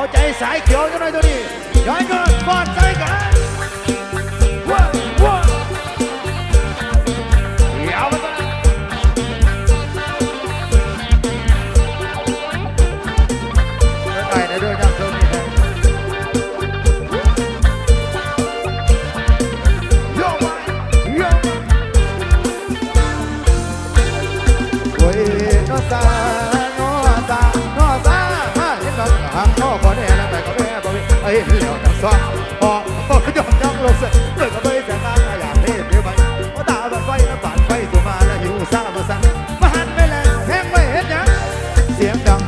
เอาใจสายเขียวกันหน่อยตัวนี้ย้อนยนบอดใจ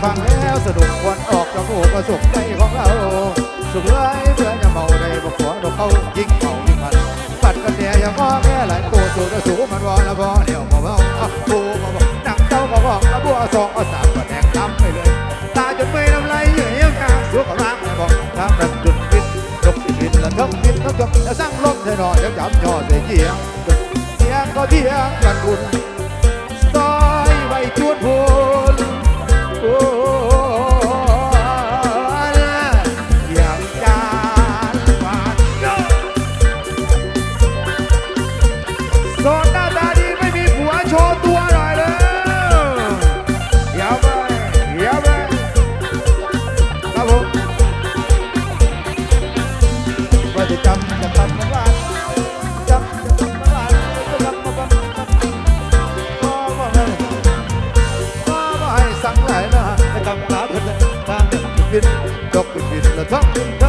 ฟังแล้วสะดุ้งควันออกจากหูกระสุกใจของเรา สุขเลยเพื่อจะเมาได้บ่ขัวเราเข้ายิงเมายิงมันปัดกันเนี่ยอย่างง้อแม่หลายตัวสูงสูงมันวอละบ่เดี๋ยวบ่เมาอะปูบ่บ่นังเจ้าบ่บอกละบัวสองอสามก็แดงทำไปเลย ตาจนไม่น้ำไหลเหยื่อเยี่ยงกาสัวก็ล้างบอกทางนั้นจุดบินยกบินแล้วทั้งบินทั้งจบแล้วสร้างลมเธอหน่อยแล้วจับยอดเสียเกียงเสียงก็เที่ยงกันบุญ ว่าจะจำจะทำมันว่าจำจะทำมันว่าจะทำมันว่าพ่อพ่ให้พ่อพ่ให้สั่งหลายนะให้ทำขาขึ้นเลยทางเดินบินดอกบินบินแล้วท้อง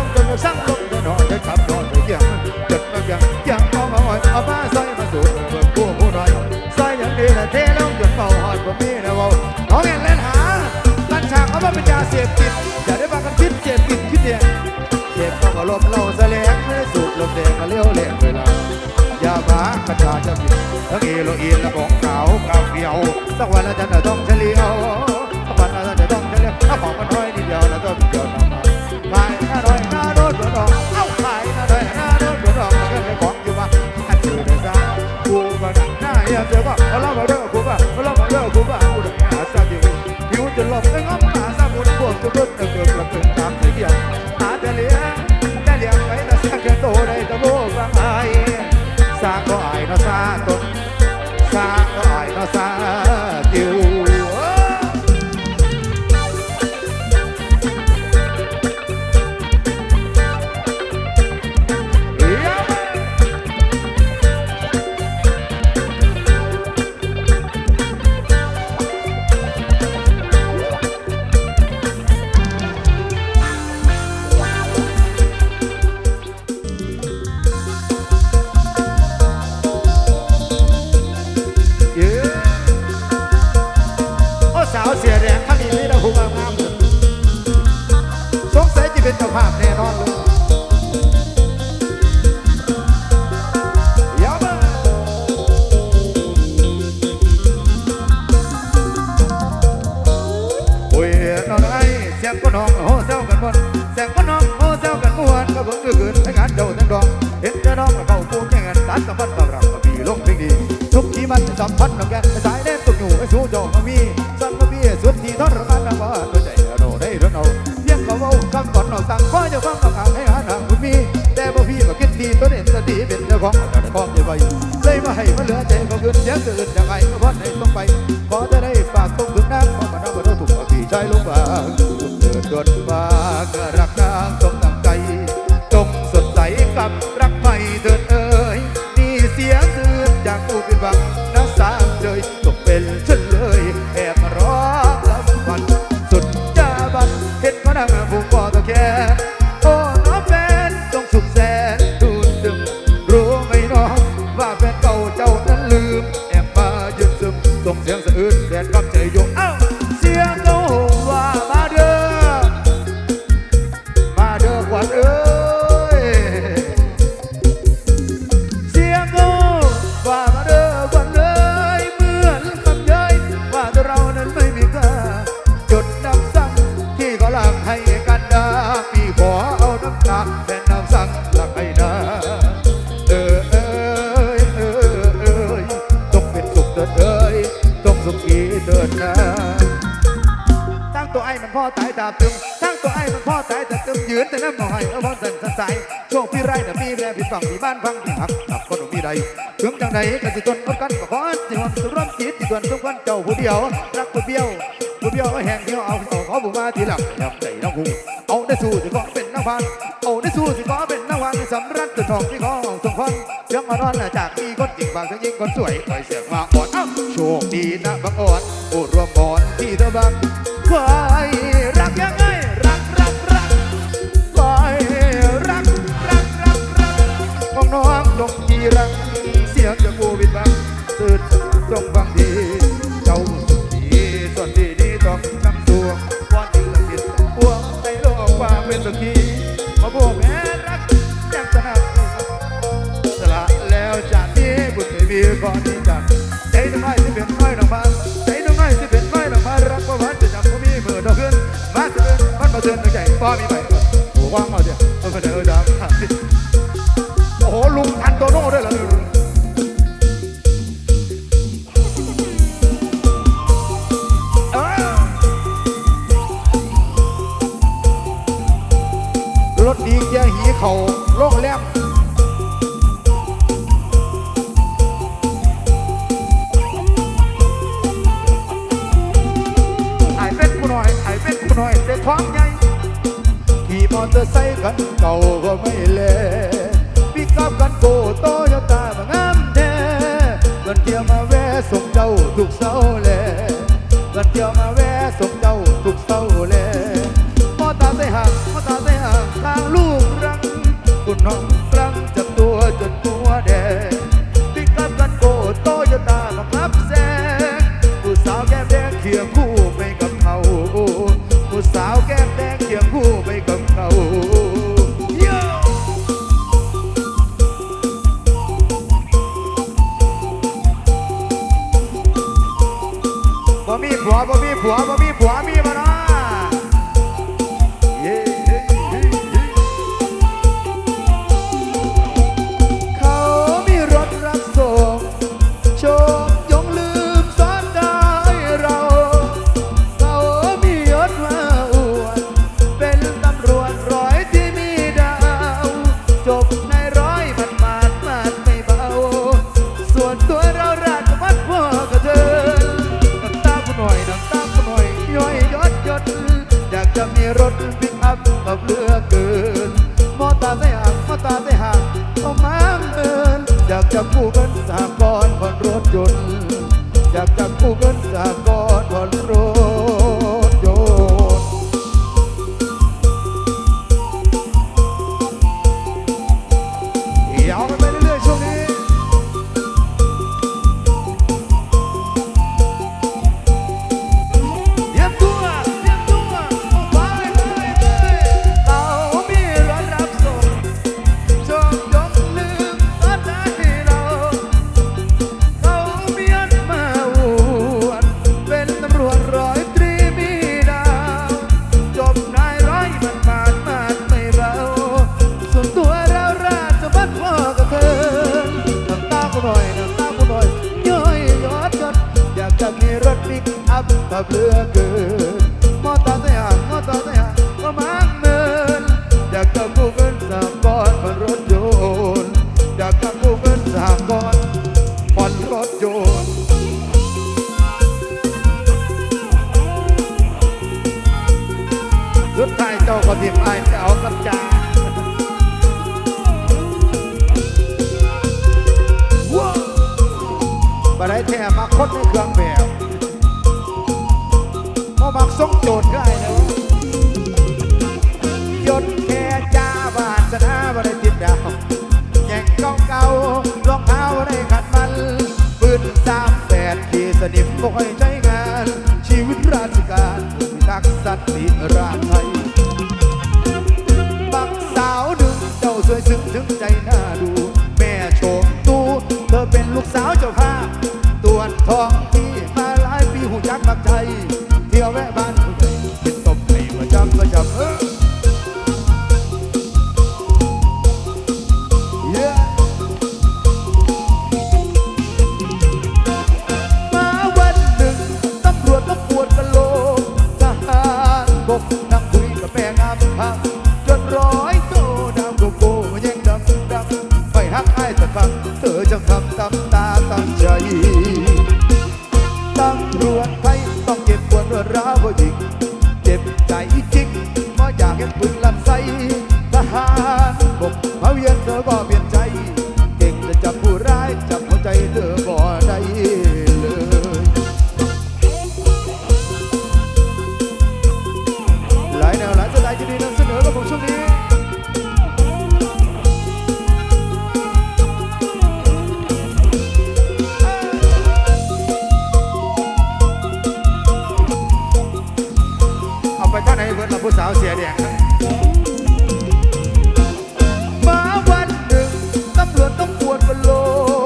เสพต้องอารมเราแสลงไม่ได้สูบลมแดงมาเลี้ยวเล่นเวลายาบ้ากระชาจะผิดทั้งเอโรอีนและของขาวกาเฟียวสักวันอาจารย์จะต้องเฉลียวสักวันอาจารย์จะต้องเฉลียวถ้าของมันน้อยนิดเดียวแล้วต้องเดียวทำมาขายหน้าดอยหน้าโดนเดือดอนเอ้าขายหน้าดอยหน้าโดนเดือดร้อนมันก็เป็นของอยู่มาอันอยู่ในซากูมาดักหน้าเยี่ยเสียว่าเอาล่ะมาเด้อกูป่ะเอาล่ะมาเด้อกูป่ะกูเด้อหาซาดิวผิวจะหลบไอ้ง้อมหาซาบุญพวกตัวเดือดเดือดระเกินตามเสียง กับรักใหม่เถิดเอ่ยนี่เสียงคืนจากผู้ผิดหวัง ถิดเอ้ยจงสุขีเติดนะตั้งตัวไอ้มันพ่อตายตาตึงตั้งตัวไอ้มันพ่อตายตาตึงยืนแต่น้ำหอยแล้วพอนสันสันใสโชคพี่ไรน่ะมีแร่พี่ฝั่งมีบ้านพังที่หักหักคนมีไรถึงจังไหนก็สิจนอดกันก็ขอสิหอมสุรมจิตสิจนสุกันเจ้าผู้เดียวรักผู้เบี้ยว ผู้เดียวแห่งเดียเอาต่อเขาบุมาทีหลังยำใจน้องหูเอาได้สู้สิก็เป็นนักพันเอาได้สู้สิก็เป็นนักวันสำรักตุ่ทองที่ของสงคนเสียงมอ่อนจากพี่คนจริงบางทั้งยิ่งคนสวยคอยเสียงมาอ่อนอ้าโชคดีนะบังอ่อนโอ้รวมอ่อนที่เธอบังควายรักยังไงรักรักรักควายรักรักรักรักของน้องจงดีรักเสียงจะกูบิดบังตื่นจงบัง 八米百克五万块钱二块钱二张 กันโกโตโยต้ามางามแท้วันเกี่ยวมาแวะส่งเจ้าทุกเสา บ่ได้แท้มาคนในเครื่องแบบบ่มักส่งโจทย์ก็ไอ้เนาะยศแค่จ้าบาสนะบ่ได้ติดดาวแย่งกองเก่ารองเท้าไดขัดมันปืนสามแปดดีสนิมบ่ค่อย สาวเสียเนี่ยมาวันหนึ่งตำรวจต้องปวดประโล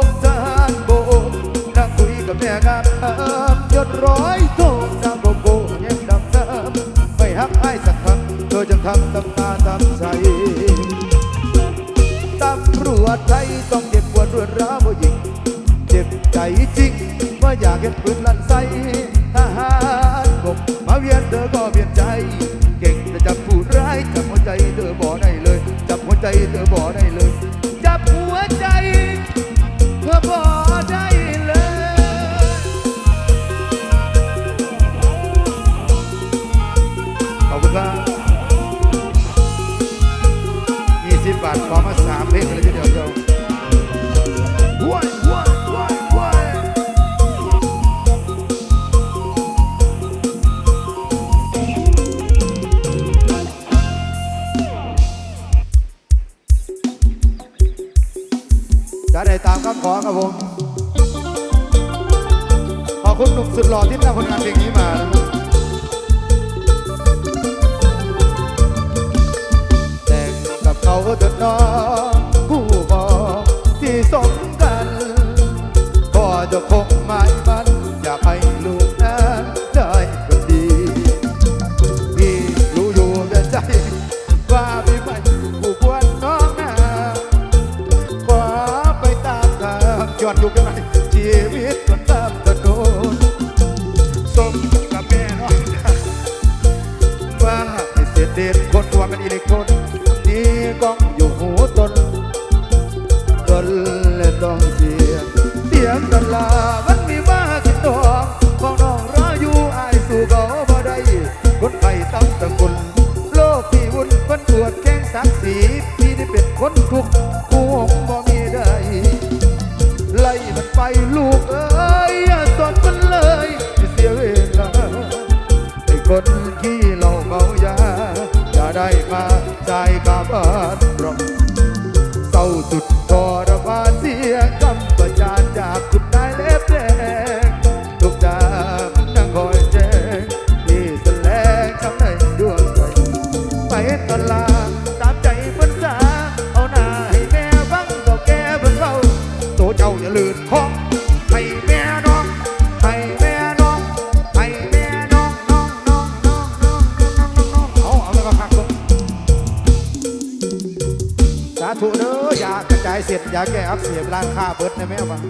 กทหารโบกนั่งคุยกับแม่งามยศร้อยโทนางโบโกยังดำดำไม่หักไอ้สักครั้งเธอจังทำตำตาตำใจตำรวจไทยต้องเด็กปวดรวดร้าวผู้หญิงเจ็บใจจริงเมื่ออยากเห็นปืนลั่นใส้ทหารบกมาเวียนเธอก็ aí, bora aí. มันอิเล็กโนนี่กองอยู่หูตนตนและต้องเสียเตียงตลาบันมีมาสิตองของน้องรออยู่อายสู่เขบ่ได้คนไทยตั้งตะกุนโลกที่วุ่นคนปวดแข้งสักสีพี่ได้เป็นคนทุกข์ ตลาดตามใจเพิ่นสาเอาหน้าให้แม่ฟังก็แก่เพิ่นเฝ้าโตเจ้าอย่าลืดของให้แม่น้องให้แม่น้องให้แม่น้องน้องน้องน้องน้องน้องน้องน้องน้องเอาเอาไปก็พักเพิ่นสาธุเด้ออยากกระจายเสร็จอยากแก้อักเสบร้างข้าเบิดนะแม่ฟัง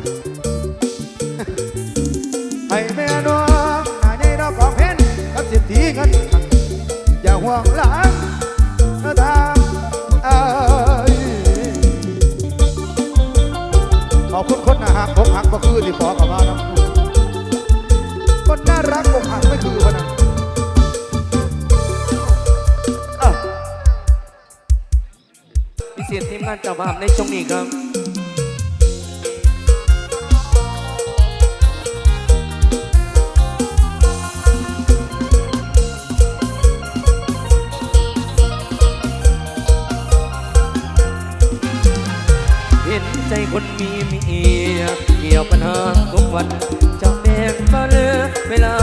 คนมีเมียเกี่ยวปัญหาทุกวันจะเป็นบ้เลือเวลา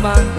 吗。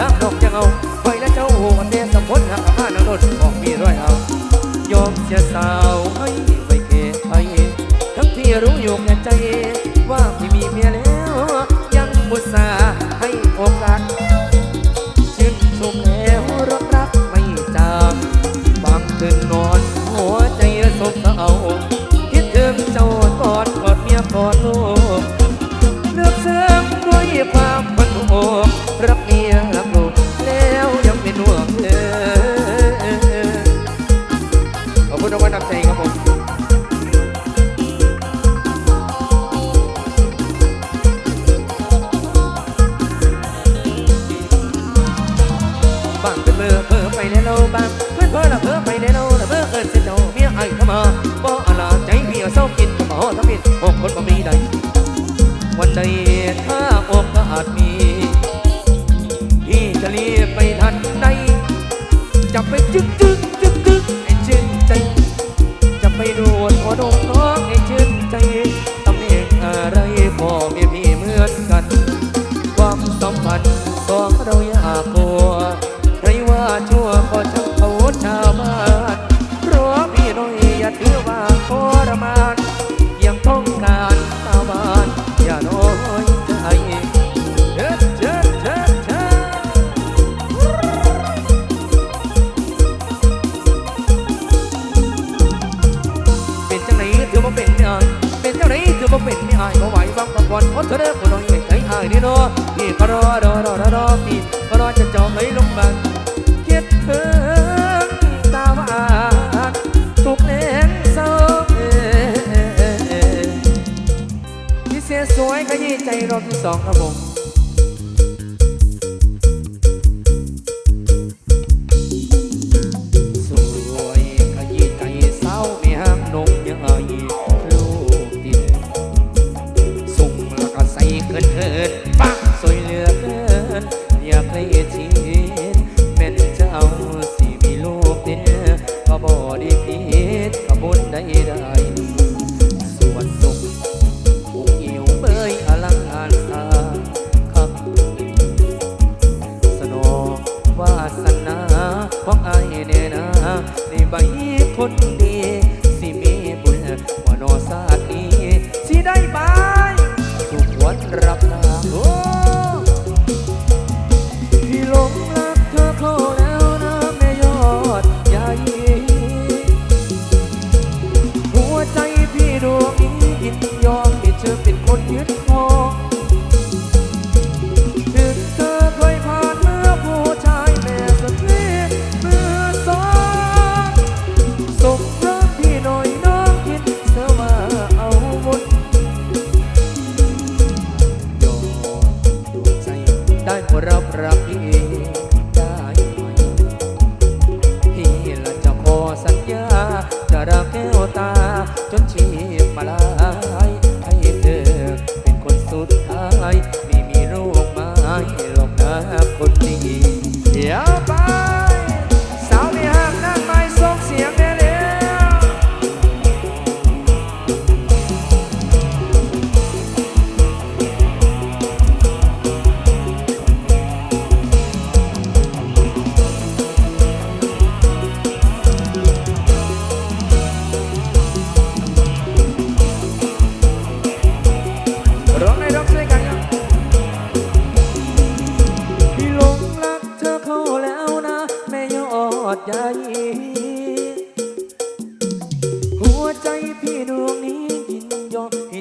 เจ้าไหนถือว่เป็นไม่อายก็ไหวบ้างก็ควันอดเธอเด้อผู้น้อยไม่ใจอายนี่เนาะพี่ก็รอรอรอรอรอพี่ก็รอจะจองไหลลงบังคิดถึงตาว่าทุกแรงเศร้าพี่เสียสวยขยี้ใจรอบที่สองครับผม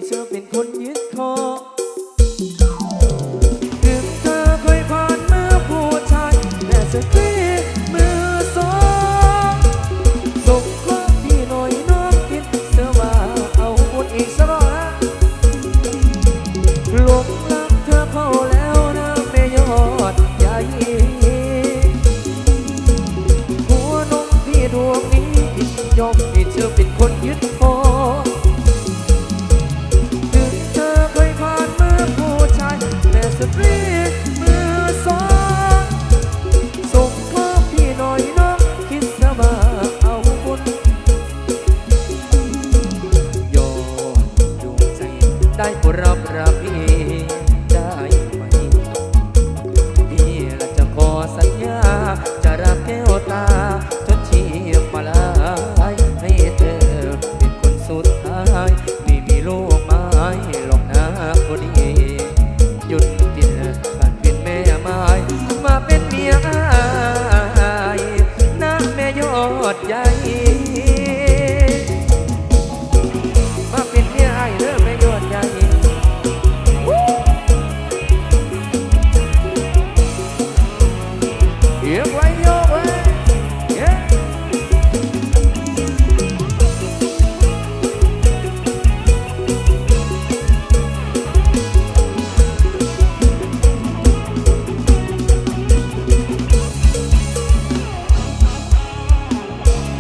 ธอเป็นคนยึดคอถึงเธอเคยผ่านมือผู้ชายแต่เธอ